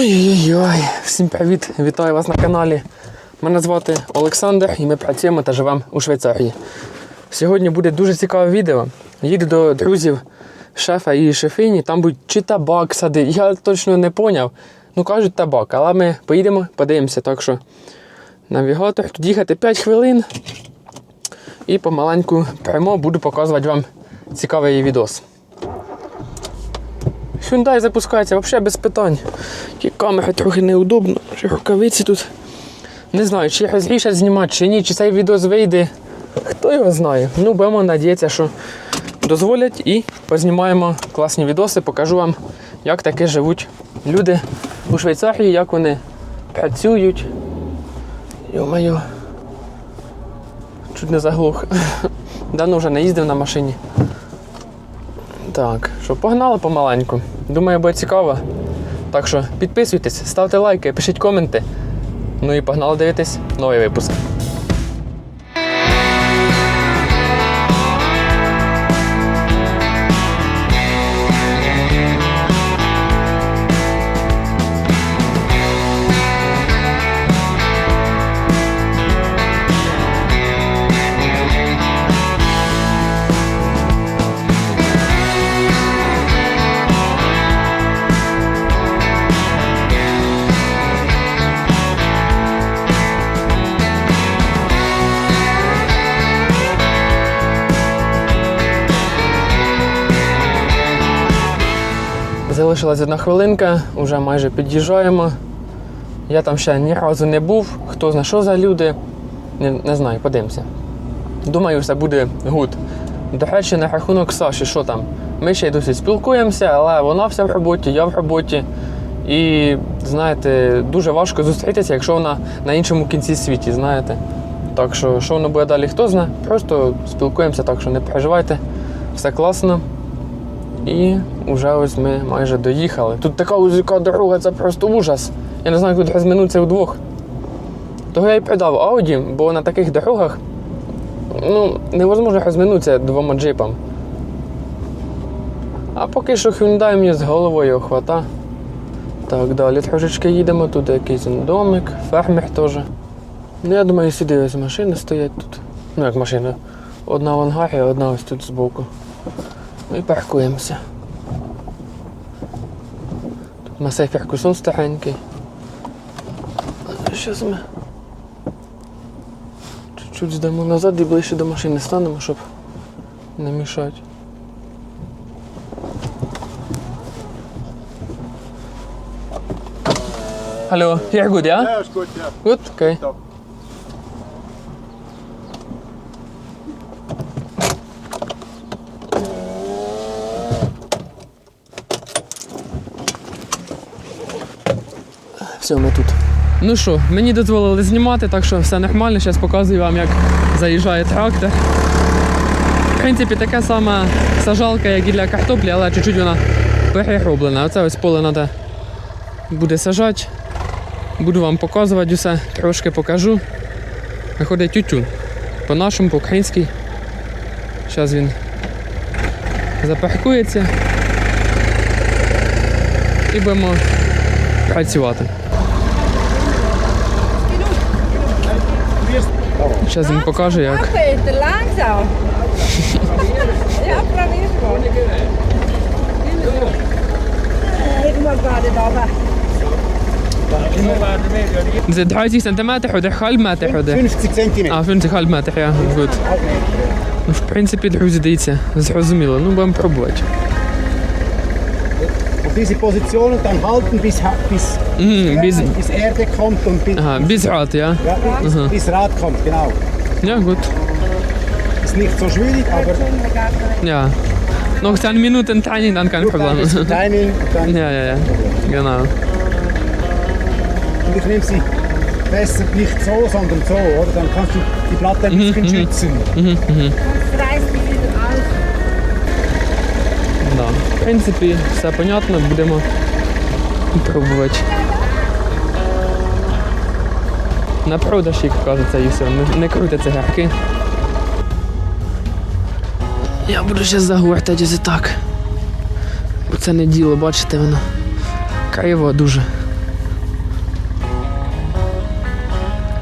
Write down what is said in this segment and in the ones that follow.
Ой-ой-ой, всім привіт! Вітаю вас на каналі. Мене звати Олександр і ми працюємо та живемо у Швейцарії. Сьогодні буде дуже цікаве відео. Їду до друзів шефа і шефині, там будуть чи табак садити. Я точно не поняв. Ну кажуть табак, але ми поїдемо, подивимося. Так що навігатор, тут їхати 5 хвилин. І помаленьку прямо буду показувати вам цікавий відос. Hyundai запускається взагалі без питань. Ті камери трохи неудобно, ще рукавиці тут. Не знаю, чи розрішать знімати, чи ні, чи цей відео вийде. Хто його знає. Ну, будемо надіятися, що дозволять і познімаємо класні відоси, покажу вам, як таки живуть люди у Швейцарії, як вони працюють. Йо-моє. Чуть не заглух. Давно вже не їздив на машині. Так, що погнали помаленьку. Думаю, буде цікаво. Так що підписуйтесь, ставте лайки, пишіть коменти. Ну і погнали дивитись новий випуск. Залишилась одна хвилинка, вже майже під'їжджаємо. Я там ще ні разу не був. Хто знає, що за люди. Не, не знаю, подивимося. Думаю, все буде гуд. До речі, на рахунок Саші, що там? Ми ще й досі спілкуємося, але вона вся в роботі, я в роботі. І знаєте, дуже важко зустрітися, якщо вона на іншому кінці світі, знаєте. Так що, що воно буде далі, хто знає. Просто спілкуємося, так що не переживайте. Все класно. І вже ось ми майже доїхали. Тут така вузька дорога, це просто ужас. Я не знаю, як тут вдвох. Того я й придав Ауді, бо на таких дорогах ну, невозможно розминутися двома джипам. А поки що Hyundai мені з головою хвата. Так, далі трошечки їдемо, тут якийсь домик, фермер теж. Ну, я думаю, сюди ось машини стоять тут. Ну, як машини. Одна в ангарі, одна ось тут збоку. І паркуємося. Тут масей феркусон старенький. Щас ми чуть-чуть здамо назад і ближче до машини станемо, щоб не мішати. Hallo, hier gut, ja? Ja, ist gut, ja. Gut, okay. Все, ми тут. Ну що, мені дозволили знімати, так що все нормально. Зараз показую вам, як заїжджає трактор. В принципі, така сама сажалка, як і для картоплі, але чуть-чуть вона перероблена. Оце ось поле треба буде сажати. Буду вам показувати усе, трошки покажу. Виходить тютюн. По-нашому, по-українськи. Зараз він запаркується. І будемо працювати. Зараз він покаже, як. Це 30 сантиметрів, один halb метр, один. 50 cm. А, 50 halb метр, я. Good. Ну, в принципі, друзі, дивіться, зрозуміло. Ну, будемо пробувати. diese Position und dann halten bis, bis, mhm, bis, bis Erde kommt und bis, aha, bis Rad, ja. ja bis, bis Rad kommt, genau. Ja, gut. Ist nicht so schwierig, aber. Ja. Noch 10 Minuten Timing, dann kein Problem. Timing, dann. Ja, ja, ja. Genau. Und ich nehme sie besser nicht so, sondern so, oder? Dann kannst du die Platte ein bisschen mhm, mhm. schützen. Mhm, mhm. принципі, все понятно, будемо пробувати. На продаж, як кажеться, і все, не, не круті цигарки. Я буду ще загортати ось так. Бо це не діло, бачите, воно криво дуже.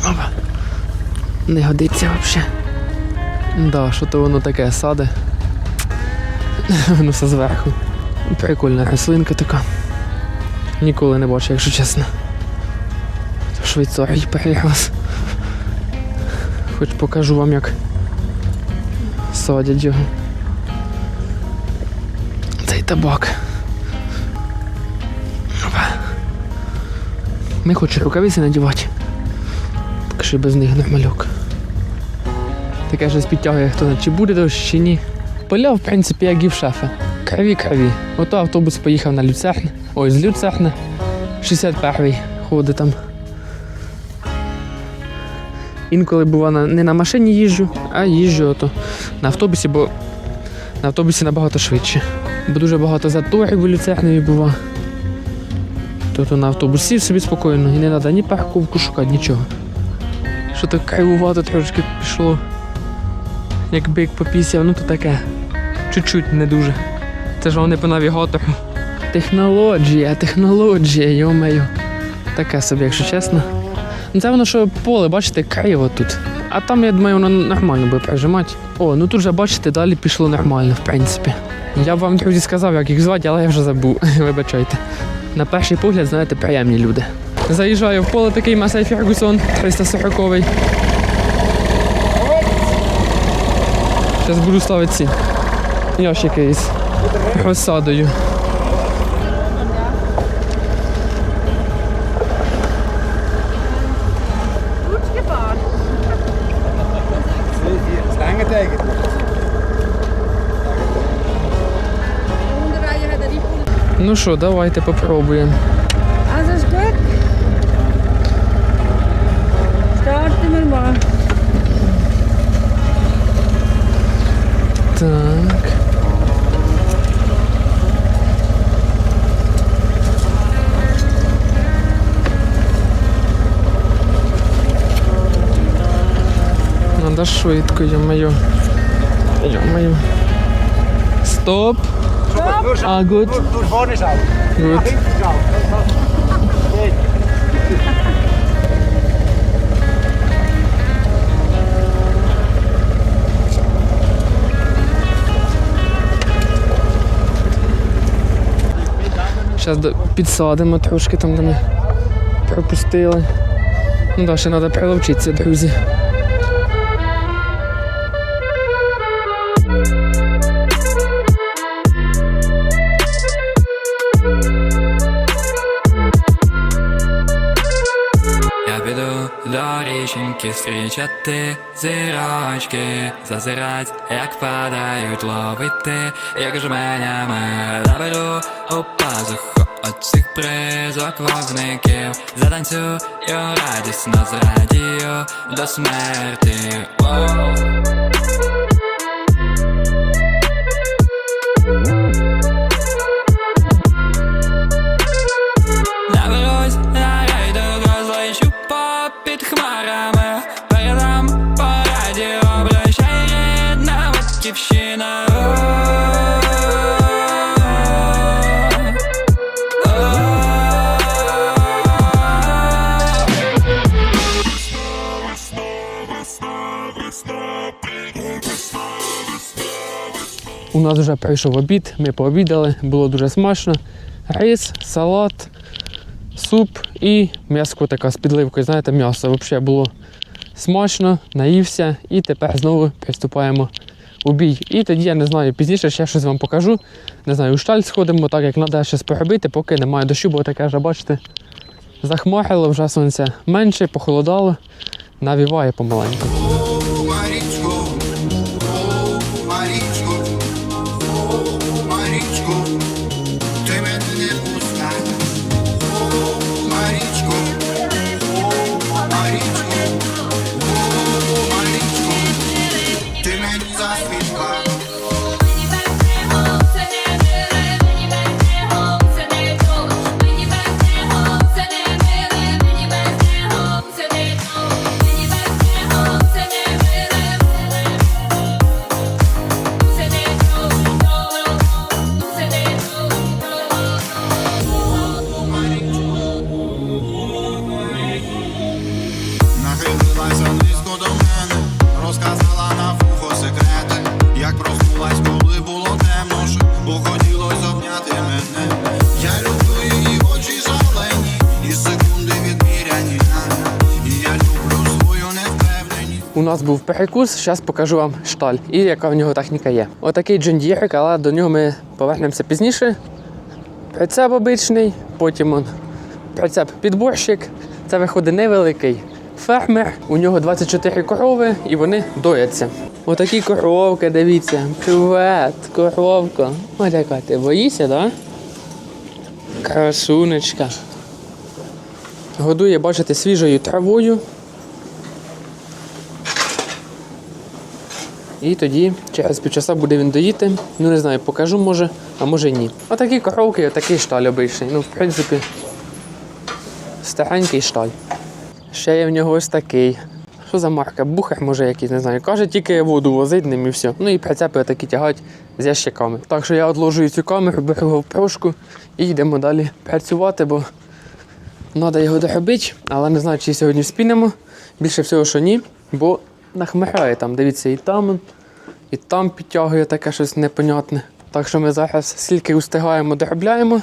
Опа. Не годиться взагалі. Да, що то воно таке саде. Воно все зверху. Прикольна рослинка така. Ніколи не бачив, якщо чесно. В Швейцарії перераз. Хоч покажу вам, як садять його. Цей табак. Не хочу рукавиці надівати. Поки що без них нормальок. Таке щось підтягує, хто чи буде дощ, чи ні. Поля, в принципі, як і в шефа. Криві криві. Ото автобус поїхав на Люцерне. Ой, з Люцерне. 61-й ходить там. Інколи бува на, не на машині їжджу, а їжджу ото на автобусі, бо на автобусі набагато швидше. Бо дуже багато заторів у Люцерневі бува. Тобто на автобус сів собі спокійно і не треба ні парковку шукати, нічого. Що так кривувато трошки пішло. Як бик попісяв, ну то таке. Чуть-чуть не дуже. Це ж вони по навігатору. Технологія, технологія, йо-моє. Таке собі, якщо чесно. Ну це воно що поле, бачите, криво тут. А там, я думаю, воно нормально буде прижимати. О, ну тут же бачите, далі пішло нормально, в принципі. Я б вам, друзі, сказав, як їх звати, але я вже забув. Вибачайте. На перший погляд, знаєте, приємні люди. Заїжджаю в поле такий Масей Фергусон 340-й. Зараз буду ставити ці ящики із розсадою. Er. Ну що, давайте попробуємо. Так. Надо швидко, йо-моє. Йо-моє. Стоп. А, гуд. Geht. Зараз підсадимо трошки там, де ми пропустили. Ну да, ще треба приловчитися, друзі. Річеньки зустрічати зірочки, зазирать, як падають ловити, як жменями Заберу у пазуху оцих призок вогників, затанцюю радісно зрадію до смерті. Воу. У нас вже прийшов обід, ми пообідали, було дуже смачно. Рис, салат, суп і м'яско така з підливкою. Знаєте, м'ясо взагалі було смачно, наївся і тепер знову приступаємо у бій. І тоді я не знаю, пізніше ще щось вам покажу. Не знаю, у шталь сходимо, так як треба щось поробити, поки немає дощу, бо таке вже, бачите, захмарило, вже сонце менше, похолодало, навіває помаленьку. Ти мені засвітла. Нас був перекус, зараз покажу вам шталь і яка в нього техніка є. Отакий джондірик, але до нього ми повернемося пізніше. Прицеп обичний, потім он прицеп підборщик. Це виходить невеликий фермер. У нього 24 корови і вони дояться. Отакі коровки, дивіться. Привет, коровка. Ось яка ти боїшся, да? Красунечка. Годує, бачите, свіжою травою. І тоді через півчаса буде він доїти. Ну не знаю, покажу може, а може ні. Отакі коровки, отакий шталь обичний. Ну, в принципі, старенький шталь. Ще є в нього ось такий. Що за марка? Бухер, може якийсь, не знаю. Каже, тільки воду возить ним і все. Ну і прицепи такі тягають з ящиками. Так що я відложую цю камеру, беру його в прошку і йдемо далі працювати, бо треба його доробити, але не знаю, чи сьогодні спінемо. Більше всього, що ні, бо нахмиряє там. Дивіться, і там, і там підтягує таке щось непонятне. Так що ми зараз скільки устигаємо, доробляємо.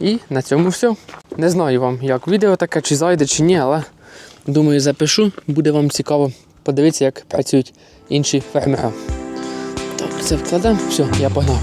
І на цьому все. Не знаю вам, як відео таке, чи зайде, чи ні, але думаю, запишу. Буде вам цікаво подивитися, як працюють інші фермери. Так, це вкладемо. Все, я погнав.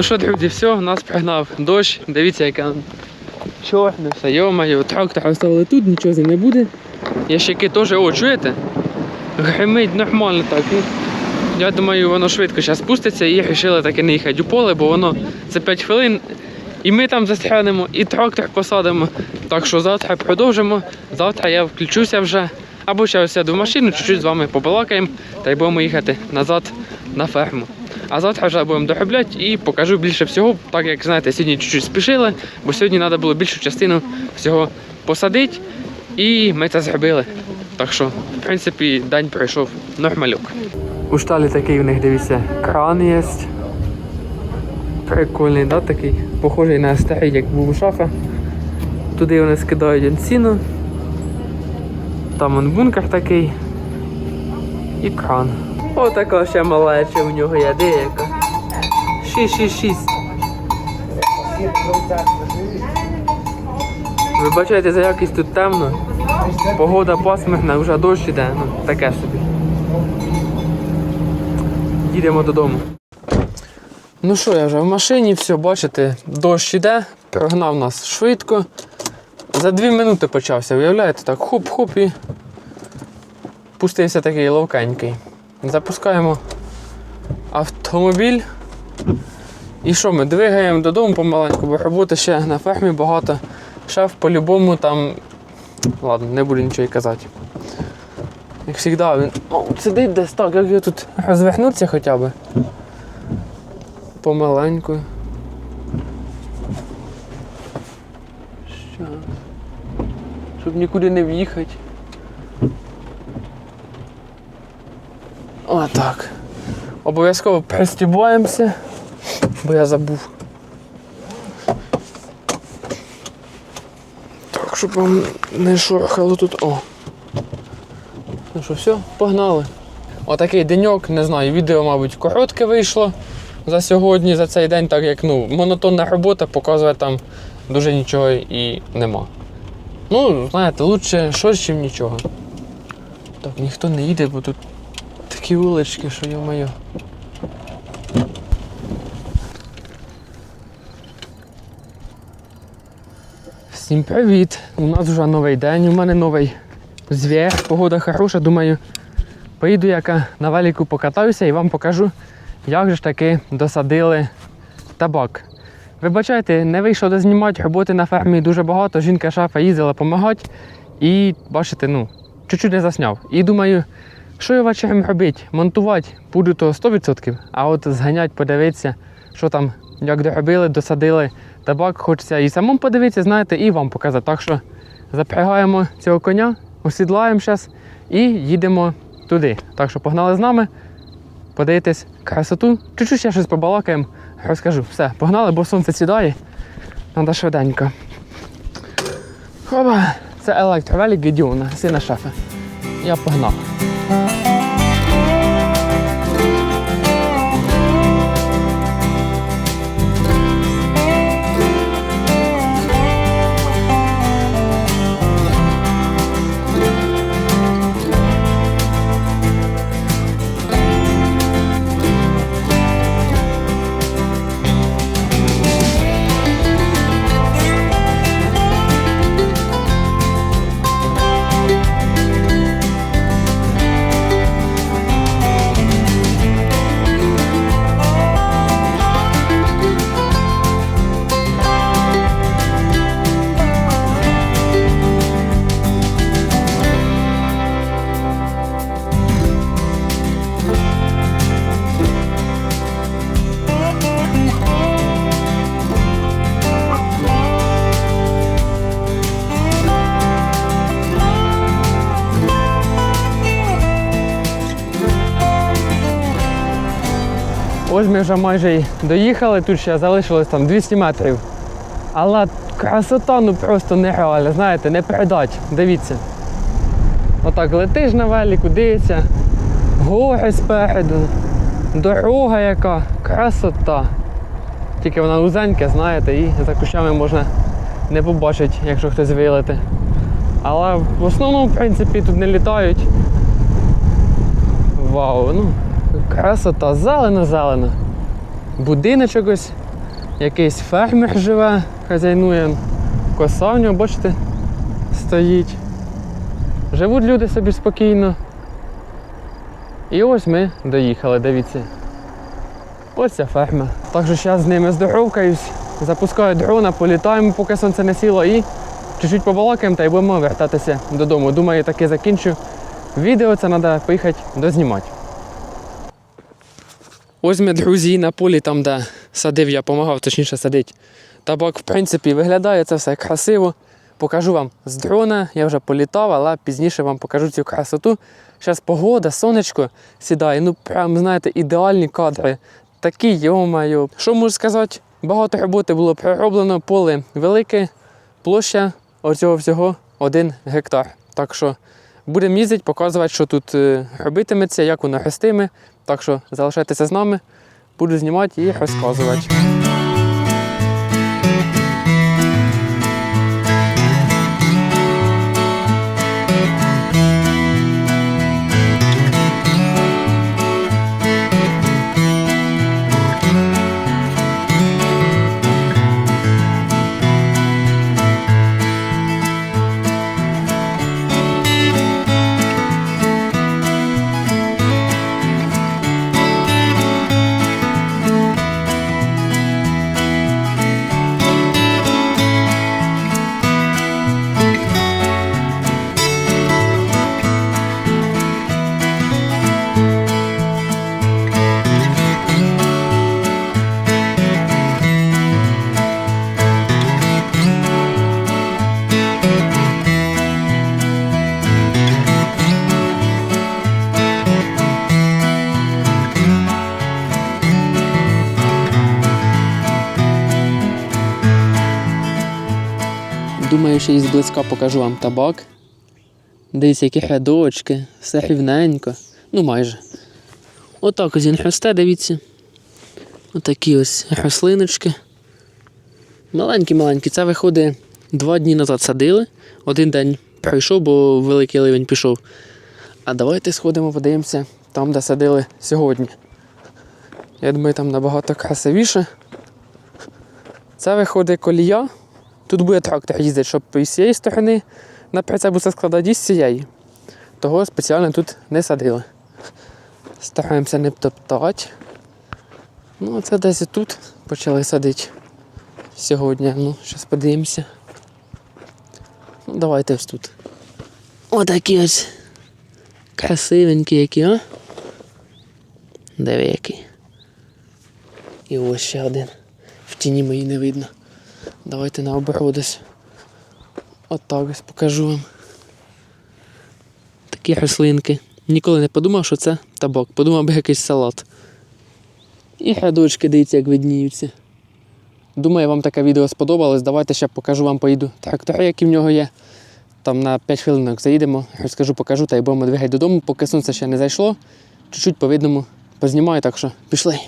Ну що, друзі, все, нас пригнав дощ. Дивіться, яка чорне, все, йомаю, трактор оставили тут, нічого з ним не буде. Ящики теж, о, чуєте? Гримить нормально так. Я думаю, воно швидко зараз спуститься і вирішили таки не їхати у поле, бо воно за 5 хвилин. І ми там застрянемо, і трактор посадимо. Так що завтра продовжимо. Завтра я включуся вже. Або ще сяду в машину, чуть-чуть з вами побалакаємо та й будемо їхати назад на ферму. А завтра вже будемо доробляти і покажу більше всього, так як знаєте, сьогодні чуть-чуть спішили, бо сьогодні треба було більшу частину всього посадити, і ми це зробили. Так що, в принципі, день пройшов нормальок. У шталі такий у них, дивіться, кран є. Прикольний, да, такий. Похожий на старий, як був у шафа. Туди вони скидають сіно. Там он бункер такий. І кран. Отака ще малеча у нього є, деяка. 666. Вибачайте за якість тут темно. Погода пасмурна, вже дощ іде, ну таке собі. Їдемо додому. Ну що, я вже в машині, все, бачите, дощ іде, прогнав нас швидко. За дві минути почався, уявляєте, так хуп-хуп і пустився такий ловкенький. Запускаємо автомобіль. І що ми двигаємо додому помаленьку, бо роботи ще на фермі багато. Шеф по-любому там. Ладно, не буду нічого казати. Як завжди, він о, сидить десь так, як я тут розвернутися хоча б. Помаленьку. Щоб нікуди не в'їхати. Отак. Обов'язково пристібаємося, бо я забув. Так, щоб вам не шорхало тут. О. Ну що, все, погнали. Отакий деньок, не знаю, відео, мабуть, коротке вийшло за сьогодні, за цей день, так як ну, монотонна робота показує там дуже нічого і нема. Ну, знаєте, лучше щось, ніж нічого. Так, ніхто не їде, бо тут такі вулички, що йо-моє. Всім привіт! У нас вже новий день, у мене новий звір, погода хороша, думаю, поїду яка на велику покатаюся і вам покажу, як же ж таки досадили табак. Вибачайте, не вийшло дознімати, роботи на фермі дуже багато, жінка шафа їздила допомагати і бачите, ну, чуть-чуть не засняв. І думаю, Що я вечором робити? Монтувати буду то 100%, а от зганять, подивитися, що там, як доробили, досадили табак, хочеться і самому подивитися, знаєте, і вам показати. Так що запрягаємо цього коня, осідлаємо зараз і їдемо туди. Так що погнали з нами, подивитись красоту. Чуть-чуть ще щось побалакаємо, розкажу. Все, погнали, бо сонце сідає. Треба швиденько. Хоба! Це електровелик Гедіона, сина шефа. Я погнав. Música Ось ми вже майже й доїхали, тут ще залишилось там 200 метрів. Але красота ну просто нереальна, знаєте, не передать. Дивіться. Отак летиш на велику, дивіться, гори спереду, дорога яка, красота. Тільки вона узенька, знаєте, і за кущами можна не побачити, якщо хтось вилети. Але в основному, в принципі, тут не літають. Вау, ну красота, зелено-зелено. Будиночок ось, якийсь фермер живе, хазяйнує. Коса в нього, бачите, стоїть. Живуть люди собі спокійно. І ось ми доїхали, дивіться. Ось ця ферма. Так що зараз з ними здоровкаюсь, запускаю дрона, політаємо, поки сонце не сіло, і чуть-чуть побалакаємо та й будемо вертатися додому. Думаю, таки закінчу відео, це треба поїхати дознімати. Ось ми, друзі, на полі, там, де садив, я допомагав, точніше садити. Табак, в принципі, виглядає це все красиво. Покажу вам з дрона, я вже політав, але пізніше вам покажу цю красоту. Зараз погода, сонечко сідає. Ну, прям, знаєте, ідеальні кадри. Такі, йомаю. Що можу сказати? Багато роботи було пророблено, поле велике, площа оцього всього один гектар. Так що будемо їздити, показувати, що тут е, робитиметься, як воно ростиме. Так що залишайтеся з нами, буду знімати і розказувати. Думаю, ще і зблизька покажу вам табак. Дивіться, які рядочки, все рівненько. Ну майже. Отак ось він росте, дивіться. Отакі ось рослиночки. Маленькі-маленькі. Це виходить два дні назад садили. Один день пройшов, бо великий ливень пішов. А давайте сходимо, подивимося там, де садили сьогодні. Я думаю, там набагато красивіше. Це виходить колія. Тут буде трактор їздити, щоб і з цієї сторони на прицеп усе складати, з цієї. Того спеціально тут не садили. Стараємося не топтати. Ну, це десь тут почали садити сьогодні. Ну, зараз подивимося. Ну, давайте ось тут. Отакі ось Красивенькі які, а? Диви який. І ось ще один. В тіні мої не видно. Давайте на десь. Отак ось покажу вам. Такі рослинки. Ніколи не подумав, що це табак. Подумав би якийсь салат. І рядочки, дивіться, як видніються. Думаю, вам таке відео сподобалось. Давайте ще покажу вам поїду трактори, які в нього є. Там на 5 хвилинок заїдемо, розкажу, покажу та й будемо двигати додому, поки сонце ще не зайшло. Чуть-чуть по видному познімаю, так що пішли.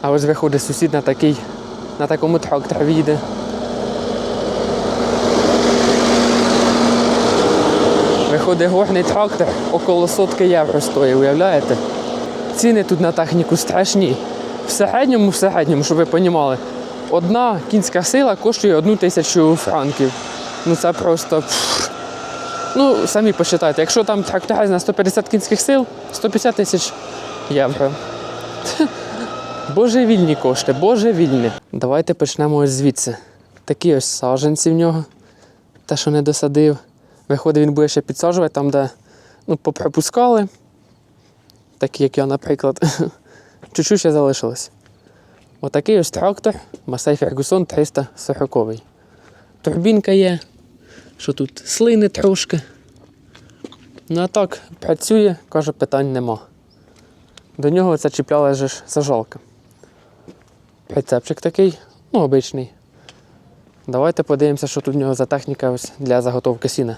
А ось виходить сусід на такий, на такому тракторі їде. Виходить горний трактор, около сотки євро стоїть, уявляєте? Ціни тут на техніку страшні. В середньому, в середньому, щоб ви розуміли, одна кінська сила коштує одну тисячу франків. Ну це просто. Ну, самі посчитайте, якщо там тракторець на 150 кінських сил, 150 тисяч євро. Божевільні кошти, божевільні. Давайте почнемо ось звідси. Такі ось саджанці в нього. Те, що не досадив. Виходить, він буде ще підсаджувати там, де ну, поприпускали. Такі, як я, наприклад. Чуть-чуть ще залишилось. Отакий ось трактор Масей Фергусон 340. Турбінка є. Що тут? Слини трошки. Ну а так, працює, каже, питань нема. До нього це чіпляла же Прицепчик такий, ну, обичний. Давайте подивимося, що тут в нього за техніка ось для заготовки сіна.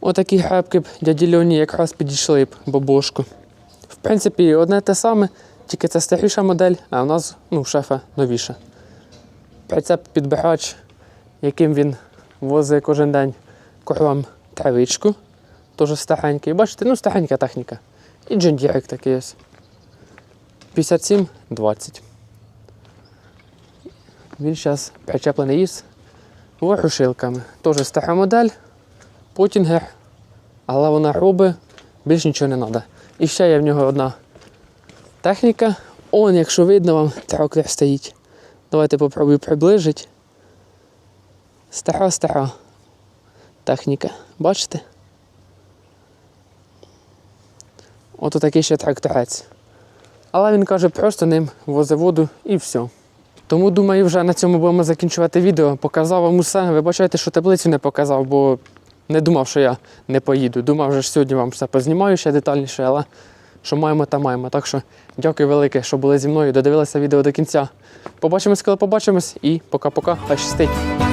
Отакі гребки б дяді Льоні якраз підійшли б бобошку. В принципі, одне те саме, тільки це старіша модель, а в нас ну, шефа новіша. Прицеп підбирач, яким він возить кожен день коровам травичку, теж старенький. Бачите, ну старенька техніка. І джендірик такий ось. 57-20. Він зараз причеплений із ворушилками. Теж стара модель, потінгер, але вона робить, більш нічого не треба. І ще є в нього одна техніка. Он, якщо видно вам, трактор стоїть. Давайте попробую приближити. Стара-стара техніка. Бачите? Ото такий ще тракторець. Але він каже, просто ним возить воду і все. Тому думаю, вже на цьому будемо закінчувати відео. Показав вам усе. Ви бачите, що таблицю не показав, бо не думав, що я не поїду. Думав, що сьогодні вам все познімаю ще детальніше, але що маємо, та маємо. Так що дякую велике, що були зі мною, додивилися відео до кінця. Побачимось, коли побачимось, і пока-пока. Хай щастить.